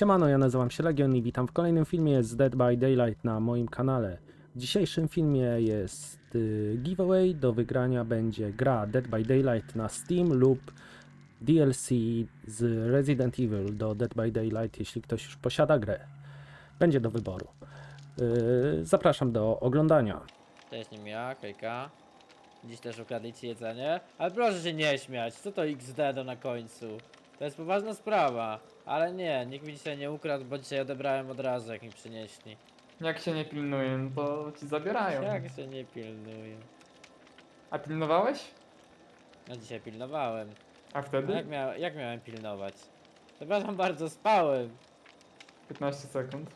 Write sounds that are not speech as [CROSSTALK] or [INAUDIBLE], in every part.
Siemano, ja nazywam się Legion i witam w kolejnym filmie z Dead by Daylight na moim kanale. W dzisiejszym filmie jest y, giveaway, do wygrania będzie gra Dead by Daylight na Steam lub DLC z Resident Evil do Dead by Daylight, jeśli ktoś już posiada grę. Będzie do wyboru. Y, zapraszam do oglądania. Cześć, nim ja, Kejka. Dziś też ukradli ci jedzenie. Ale proszę się nie śmiać, co to XD do na końcu? To jest poważna sprawa. Ale nie, nikt mi dzisiaj nie ukradł, bo dzisiaj odebrałem od razu, jak mi przynieśli. Jak się nie pilnuje, no to ci zabierają. Jak się nie pilnuje. A pilnowałeś? No dzisiaj pilnowałem. A No wtedy? jak, mia jak miałem pilnować? Przepraszam bardzo, spałem. 15 sekund.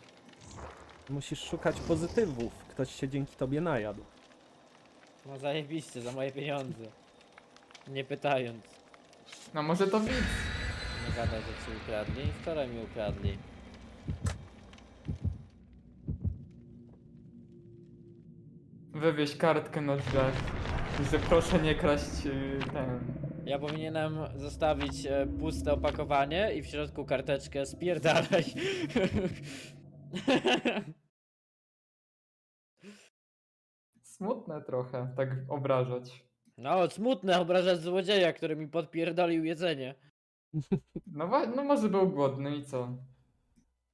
Musisz szukać pozytywów. Ktoś się dzięki tobie najadł. No zajebiście, za moje pieniądze. Nie pytając. No może to widz. Nie gadaj, że ci ukradli. Wczoraj mi ukradli. Wywieź kartkę na drzwiach. Że proszę nie kraść yy, ten. Ja powinienem zostawić e, puste opakowanie i w środku karteczkę spierdalaj. [LAUGHS] Smutne trochę, tak obrażać. No, smutne obrażać złodzieja, który mi podpierdolił jedzenie. No, wa- no może był głodny i co?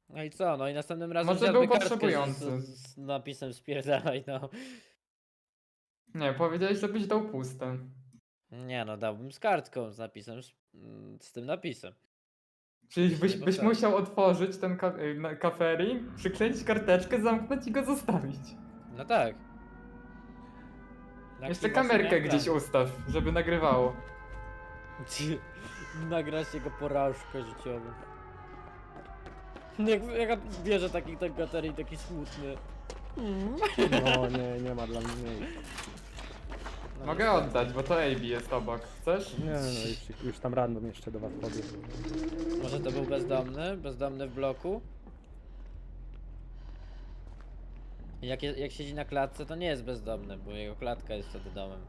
No i co, no i następnym razem Może wziąłby był kartkę z, potrzebujący. z, z napisem spierdalaj, no. Nie, powiedziałeś, żebyś dał puste. Nie no, dałbym z kartką z napisem, z, mm, z tym napisem. Czyli byś, byś tak. musiał otworzyć ten ka- na- kaferii, przykleić karteczkę, zamknąć i go zostawić. No tak. Taki Jeszcze kamerkę miałem gdzieś ustaw, żeby nagrywało. Nagrać jego porażkę życiową. Jak, jak ja bierze taki ten baterii, taki smutny. No nie, nie ma dla mnie miejsca. No Mogę oddać, bo to AB jest obok. Chcesz? Nie, no już, już tam random jeszcze do was podję. Może to był bezdomny? Bezdomny w bloku? Jak, je- jak siedzi na klatce, to nie jest bezdomny, bo jego klatka jest wtedy domem.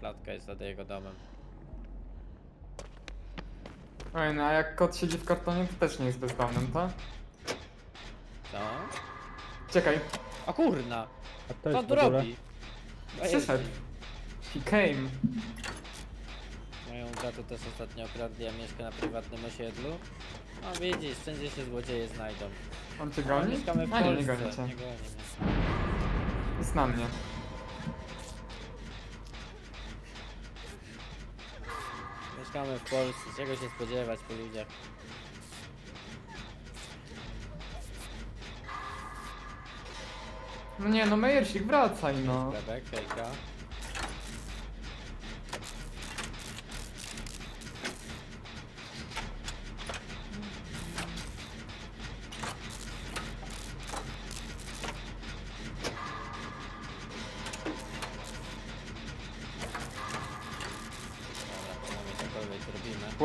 Klatka jest wtedy jego domem. Oj, no a jak kot siedzi w kartonie, to też nie jest bezdomnym, tak? Co? Czekaj, O kurna! A to Co jest on w tu ogóle... robi? A przyszedł. He came. Moją bratę też ostatnio okradli, a mieszka na prywatnym osiedlu. No widzisz, wszędzie się złodzieje znajdą. On cię goni? mieszkamy w A nie, nie Polsce. goni cię. Nie goni mnie. Jest na mnie. Mieszkamy w Polsce, czego się spodziewać po ludziach. No nie, no Mejersik, wracaj no. Bebek, hejka.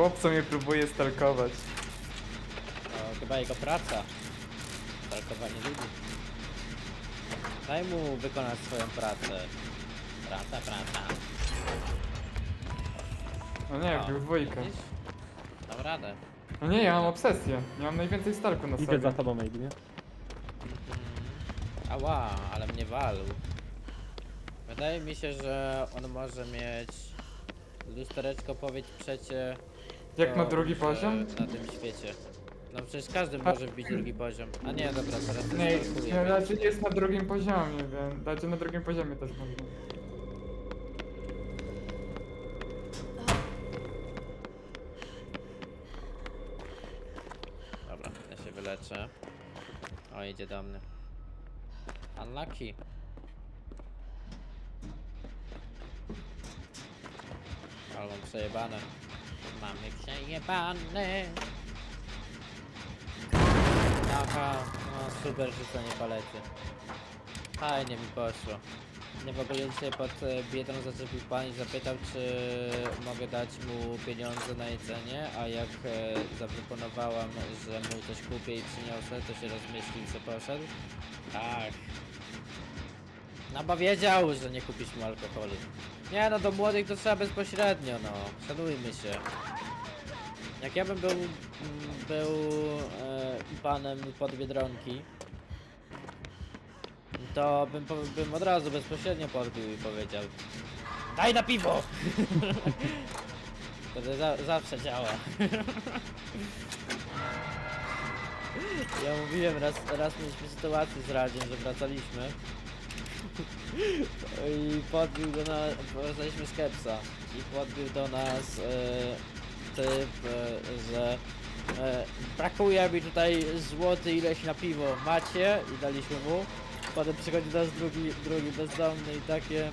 Zrobimy. Chłopco mnie próbuje stalkować. To chyba jego praca. Stalkowanie ludzi. Daj mu wykonać swoją pracę. Praca, praca. No nie, O, wbił dwójkę. widzisz? Dam radę. No nie, ja mam obsesję. Ja mam najwięcej stalku na Idę sobie. za tobą, Ejbi, nie? Ała, ale mnie walł. Wydaje mi się, że on może mieć lustereczko powiedz przecie. Jak na drugi że poziom? Na tym świecie. No przecież każdy może wbić drugi poziom. A nie, dobra, teraz to Nie, nie, więc- znaczy jest na drugim poziomie, więc... Znaczy na drugim poziomie też można. Dobra, ja się wyleczę. O, idzie do mnie. Unlucky. Ale mam przejebane. Mamy przejebane. Aha, no super rzucenie palety. Fajnie mi poszło. Nie w ogóle dzisiaj pod e, biedą zaczepił pan i zapytał, czy mogę dać mu pieniądze na jedzenie, a jak e, zaproponowałam, że mu coś kupię i przyniosę, to się rozmyślił, co poszedł. Tak. No bo wiedział, że nie kupisz mu alkoholu. Nie no, do młodych to trzeba bezpośrednio, no. Szanujmy się. Jak ja bym był, mm, był e, panem pod Biedronki, to bym, bym od razu bezpośrednio podbił i powiedział Daj na piwo! [LAUGHS] To za, zawsze działa. [LAUGHS] Ja mówiłem, raz, raz mieliśmy sytuację z Radziem, że wracaliśmy i podbił do nas, wracaliśmy z Kepsa i podbił do nas e, typ, e, że e, brakuje mi tutaj złoty ileś na piwo, macie? I daliśmy mu. Potem przychodzi do nas drugi, drugi bezdomny i takie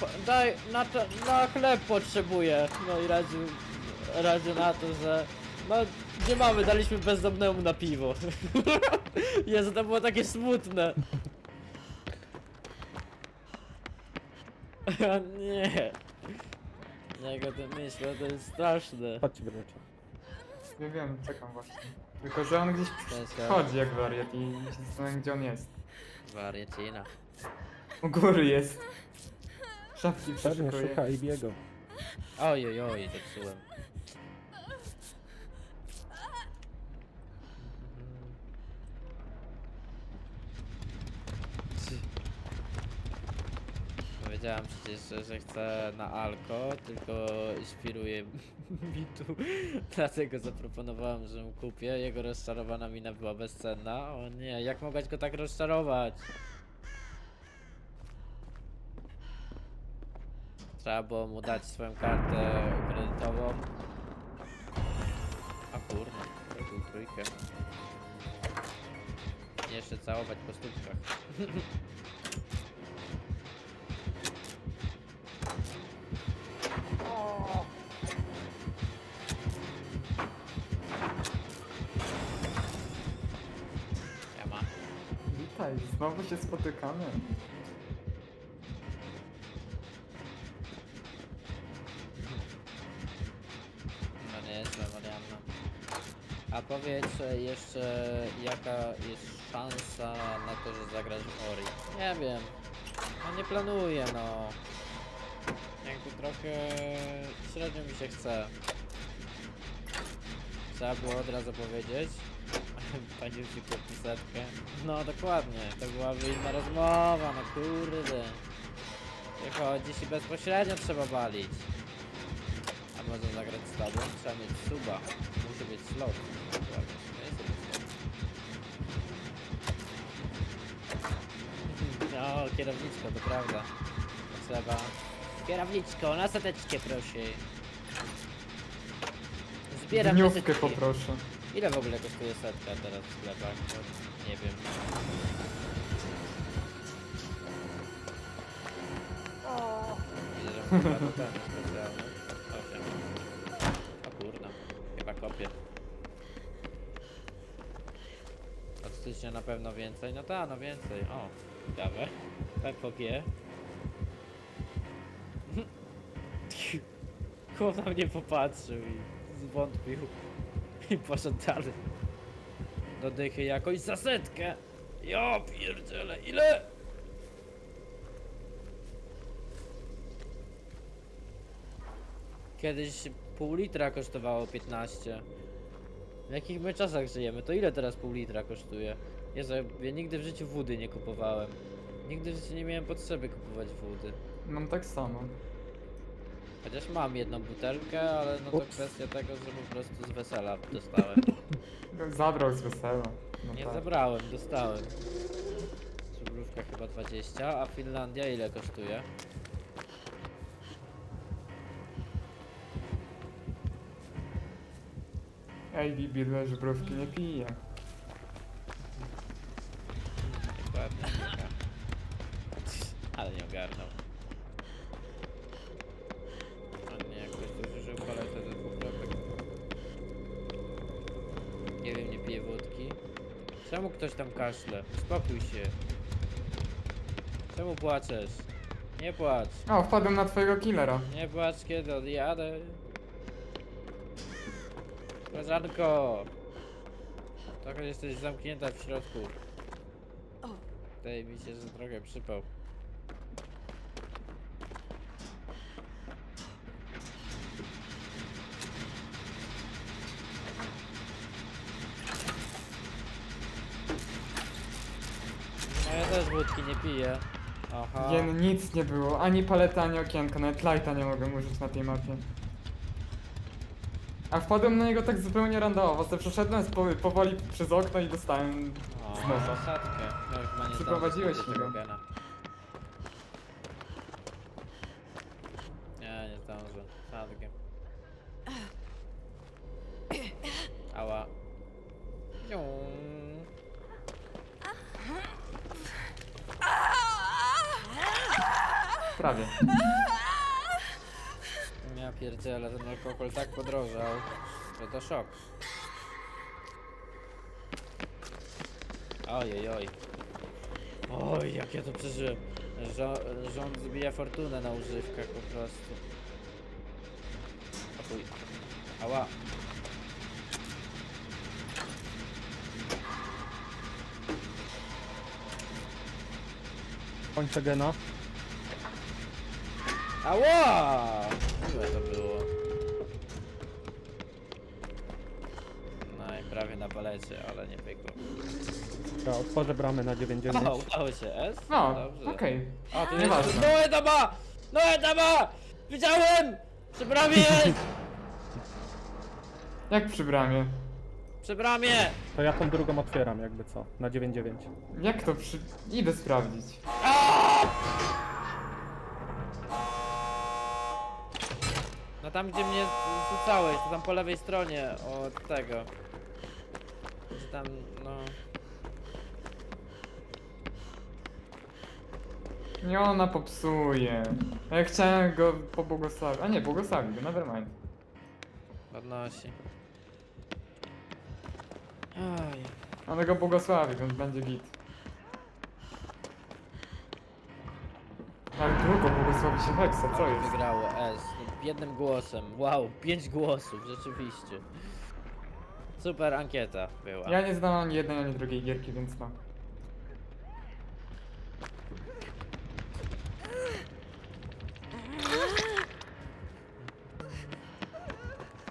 "Po- daj, na, to, na chleb potrzebuję. No i radził, radził na to, że no nie mamy, daliśmy bezdomnemu na piwo. [LAUGHS] Jezu, to było takie smutne. [LAUGHS] nie. Jak o tym myślę, to jest straszne. Chodź, wręcz. Ja wiem, czekam właśnie. Tylko, że on gdzieś jest chodzi jak wariat i się zastanawiam, gdzie on jest. wariacina. U góry jest. Szafki Pewnie przeszukuje. szuka i biego. Oj, oj, oj, zepsułem. Powiedziałam przecież, że, że chcę na alko, tylko świruje [LAUGHS] mi tu. Dlatego zaproponowałem, że mu kupię. Jego rozczarowana mina była bezcenna. O nie, jak mogłaś go tak rozczarować? Trzeba było mu dać swoją kartę kredytową. A kurna, zrobił trójkę. Jeszcze całować po stópkach. [LAUGHS] Znowu się spotykamy. No nie jest Marianna. A powiedz e, jeszcze jaka jest szansa na to, że zagrasz w Ori? Nie wiem. No nie planuję no. Jakby trochę średnio mi się chce. Trzeba było od razu powiedzieć. [LAUGHS] Pani ci kupi setkę. No dokładnie, to byłaby inna rozmowa, no kurde. Wychodzi się bezpośrednio trzeba balić. A można zagrać z tobą? Trzeba mieć suba. Musi być slot. Dokładnie. No, kierowniczko, to prawda. Trzeba. Kierowniczko, na seteczkę proszę. Zbieram Dniówkę seteczki. poproszę. Ile w ogóle kosztuje setka teraz w sklepach? No, nie wiem. Widzę, że chyba to ten specjalny. Osiem. O kurna, chyba kopię. Od stycznia na pewno więcej. No ta, no więcej. O, ciekawe. PPG. Chłop na mnie popatrzył i zwątpił. I poszedł dalej. Do dychy jakoś za setkę. Ja pierdzielę, ile? Kiedyś pół litra kosztowało 15. W jakich my czasach żyjemy? To ile teraz pół litra kosztuje? Jezu, ja nigdy w życiu wody nie kupowałem. Nigdy w życiu nie miałem potrzeby kupować wody. Mam tak samo. Chociaż mam jedną butelkę, ale no to Ups. kwestia tego, że po prostu z wesela dostałem. [LAUGHS] Zabrał z wesela. No Nie tak. zabrałem, dostałem. Żubrówka chyba 20, a Finlandia ile kosztuje? Ej, Bibi, żubrówki nie pije. Dokładnie. Ale nie ogarnął. Czemu ktoś tam kaszle? Uspokój się. Czemu płaczesz? Nie płacz. O, wpadłem na twojego killera. Nie płacz kiedy odjadę. Koleżanko! Trochę jesteś zamknięta w środku. Wydaje mi się, że trochę przypał. też wódki nie piję. Aha. Nie, no nic nie było, ani palety, ani okienko, nawet lighta nie mogłem użyć na tej mapie. A wpadłem na niego tak zupełnie randomowo, sobie przeszedłem po, powoli przez okno i dostałem O, z nosa. sadkę. No, nie Przyprowadziłeś zdążę gena. Nie, nie zdążę. Sadkę. Ała. Prawie. [LAUGHS] Ja pierdzielę, ten alkohol tak podrożał, że to szok. Ojej, oj. Oj, jak ja to przeżyłem. Żo rząd zbija fortunę na używkach po prostu. Chuj. Ała. Kończę gena. Ała! Miłe to było. No i prawie na palecie, ale nie pykło. Ja otworzę bramę na O, 99. udało się, S? No, Dobrze. okej. A, tu Nieważne. jest... No etapa! No etapa! Widziałem! Przy bramie jest! [LAUGHS] Jak przy bramie? Przy bramie! To ja tą drugą otwieram, jakby co, na 99. Jak to przy... Idę sprawdzić. No tam gdzie mnie rzucałeś, to tam po lewej stronie od tego. Tam, no... Nie ona popsuje. A ja chciałem go pobłogosławić. A nie, błogosławi go, nevermind. Podnosi. Oj. Ona go błogosławi, więc będzie git. Błogosławi się Hexa, co jest? Wygrało S. Jednym głosem. Wow, pięć głosów, rzeczywiście. Super ankieta była. Ja nie znam ani jednej, ani drugiej gierki, więc no.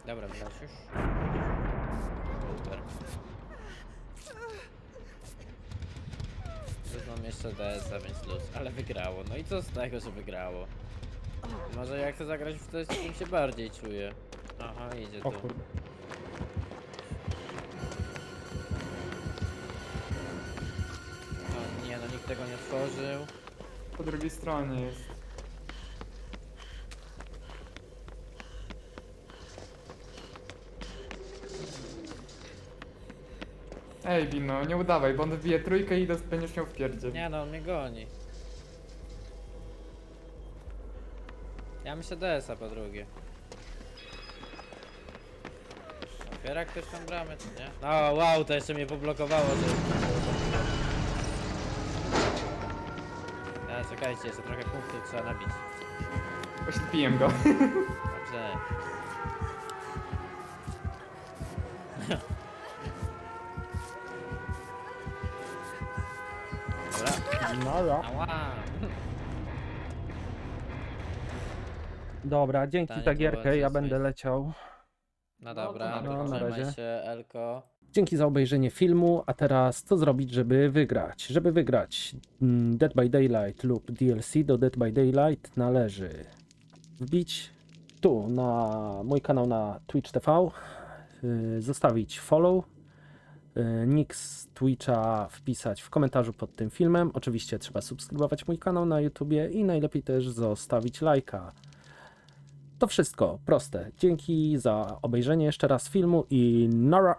Dobra, wygrałeś już? Super. Już mam jeszcze DS-a, więc luz, ale wygrało. No i co z tego, że wygrało? Może jak chcę zagrać w to, tym się bardziej czuję. Aha, idzie O tu. kurde. No nie, no nikt tego nie otworzył. Po drugiej stronie jest. Ej, Bino, nie udawaj, bo on wbije trójkę i dos- będziesz miał w pierdzie. Nie no, on mnie goni. Ja myślę DS-a po drugie. Otwiera ktoś tą bramę, czy nie? No wow, to jeszcze mnie poblokowało, że... Ale czekajcie, jeszcze trochę punktów trzeba nabić. Oślepiłem go. Dobrze. [LAUGHS] Dobra. Nara. Ała. Dobra, dzięki Pytanie za to gierkę, ja coś- będę leciał. No No dobra, na no, razie. trzymaj Na razie. się, Elko. Dzięki za obejrzenie filmu, a teraz co zrobić, żeby wygrać? Żeby wygrać mm, Dead by Daylight lub DLC do Dead by Daylight należy wbić tu na mój kanał na Twitch TV, yy, zostawić follow, nick z Twitcha wpisać w komentarzu pod tym filmem. Oczywiście trzeba subskrybować mój kanał na YouTubie i najlepiej też zostawić lajka. To wszystko, proste. Dzięki za obejrzenie jeszcze raz filmu i nara!